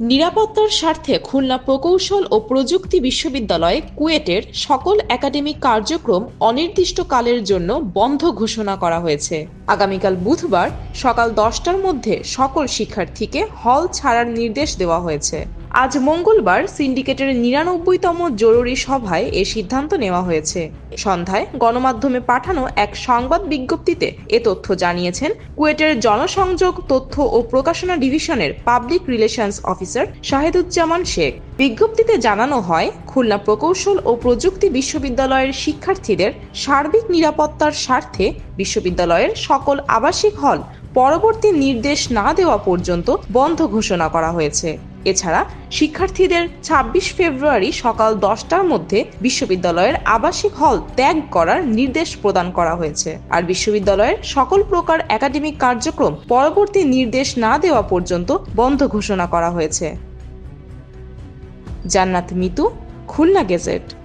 নিরাপত্তার স্বার্থে খুলনা প্রকৌশল ও প্রযুক্তি বিশ্ববিদ্যালয়ে কুয়েটের সকল একাডেমিক কার্যক্রম অনির্দিষ্টকালের জন্য বন্ধ ঘোষণা করা হয়েছে। আগামীকাল বুধবার সকাল দশটার মধ্যে সকল শিক্ষার্থীকে হল ছাড়ার নির্দেশ দেওয়া হয়েছে। আজ মঙ্গলবার সিন্ডিকেটের নিরানব্বইতম জরুরি সভায় এ সিদ্ধান্ত নেওয়া হয়েছে। সন্ধ্যায় গণমাধ্যমে পাঠানো এক সংবাদ বিজ্ঞপ্তিতে এ তথ্য জানিয়েছেন কুয়েটের জনসংযোগ তথ্য ও প্রকাশনা ডিভিশনের public relations officer Shaheduzzaman Sheikh. বিজ্ঞপ্তিতে জানানো হয়, খুলনা প্রকৌশল ও প্রযুক্তি বিশ্ববিদ্যালয়ের শিক্ষার্থীদের সার্বিক নিরাপত্তার স্বার্থে বিশ্ববিদ্যালয়ের সকল আবাসিক হল পরবর্তী নির্দেশ না দেওয়া পর্যন্ত বন্ধ ঘোষণা করা হয়েছে। এছাড়া শিক্ষার্থীদের ছাব্বিশ ফেব্রুয়ারি সকাল দশটার মধ্যে বিশ্ববিদ্যালয়ের আবাসিক হল ত্যাগ করার নির্দেশ প্রদান করা হয়েছে। আর বিশ্ববিদ্যালয়ের সকল প্রকার একাডেমিক কার্যক্রম পরবর্তী নির্দেশ না দেওয়া পর্যন্ত বন্ধ ঘোষণা করা হয়েছে। জান্নাত মিতু, খুলনা গেজেট।